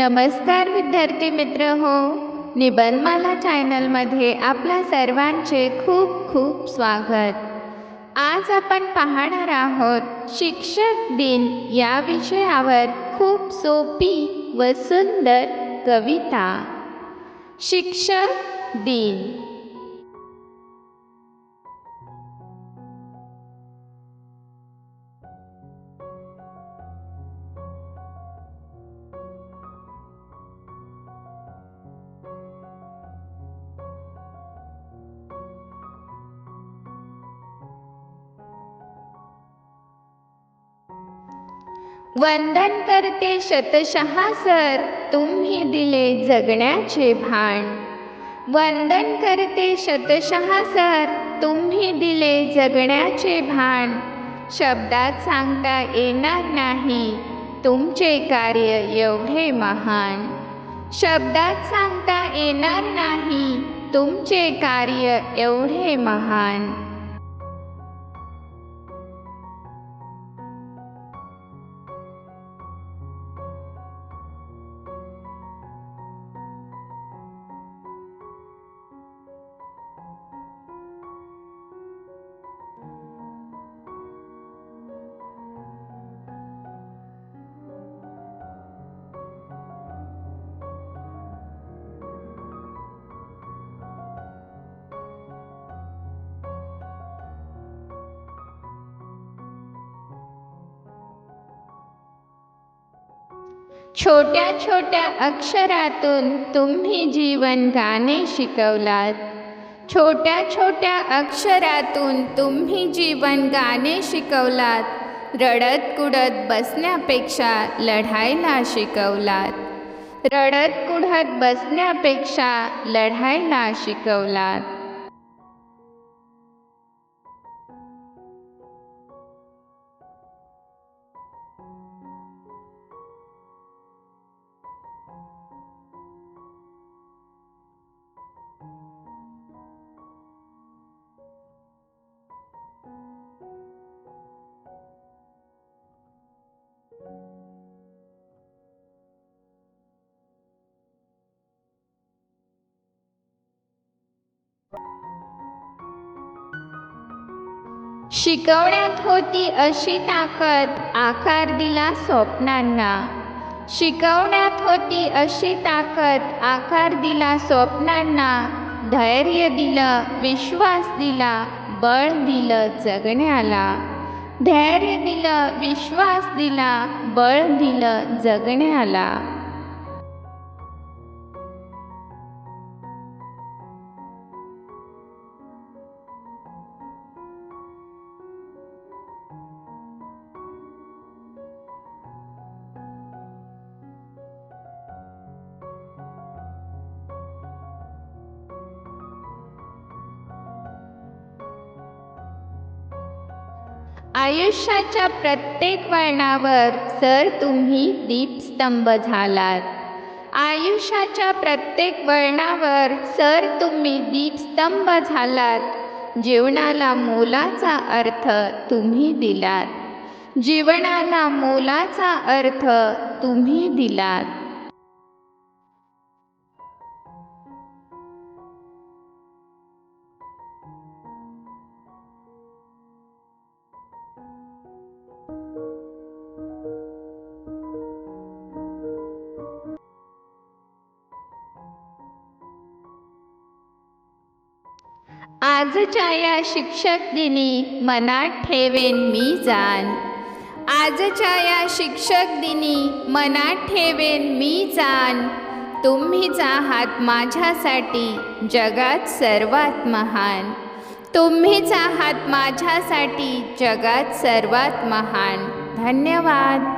नमस्कार विद्यार्थी मित्र हो निबंधमाला चॅनलमध्ये आपल्या सर्वांचे खूप खूप स्वागत. आज आपण पाहणार आहोत शिक्षक दिन या विषयावर खूप सोपी व सुंदर कविता. शिक्षक दिन. वंदन करते शतशहा सर तुम्ही दिले जगण्याचे भान. वंदन करते शतशहा सर तुम्ही दिले जगण्याचे भान. शब्दात सांगता येणार नाही तुमचे कार्य एवढे महान. शब्दात सांगता येणार नाही तुमचे कार्य एवढे महान. छोट्या छोट्या अक्षरातून तुम्ही जीवन गाणे शिकवलात. छोट्या छोट्या अक्षरातून तुम्ही जीवन गाणे शिकवलात. रडत कुडत बसण्यापेक्षा लढायला शिकवलात. रडत कुडत बसण्यापेक्षा लढायला शिकवलात. शिकवण्यात होती अशी ताकद आकार दिला स्वप्नांना. शिकवण्यात होती अशी ताकद आकार दिला स्वप्नांना. धैर्य दिलं विश्वास दिला बळ दिलं जगण्याला. धैर्य दिलं विश्वास दिला बळ दिलं जगण्याला. आयुष्याच्या प्रत्येक वळणावर सर तुम्ही दीपस्तंभ झालात. आयुष्याच्या प्रत्येक वळणावर सर तुम्ही दीपस्तंभ झालात. जीवनाला मोलाचा अर्थ तुम्ही दिलात. जीवनाला मोलाचा अर्थ तुम्ही दिलात. आजच्या या शिक्षक दिनी मनात ठेवेन मी जाण. आजच्या या शिक्षक दिनी मनात ठेवेन मी जाण. तुम्हीच आहात माझ्यासाठी जगात सर्वात महान. तुम्हीच आहात माझ्यासाठी जगात सर्वात महान. धन्यवाद.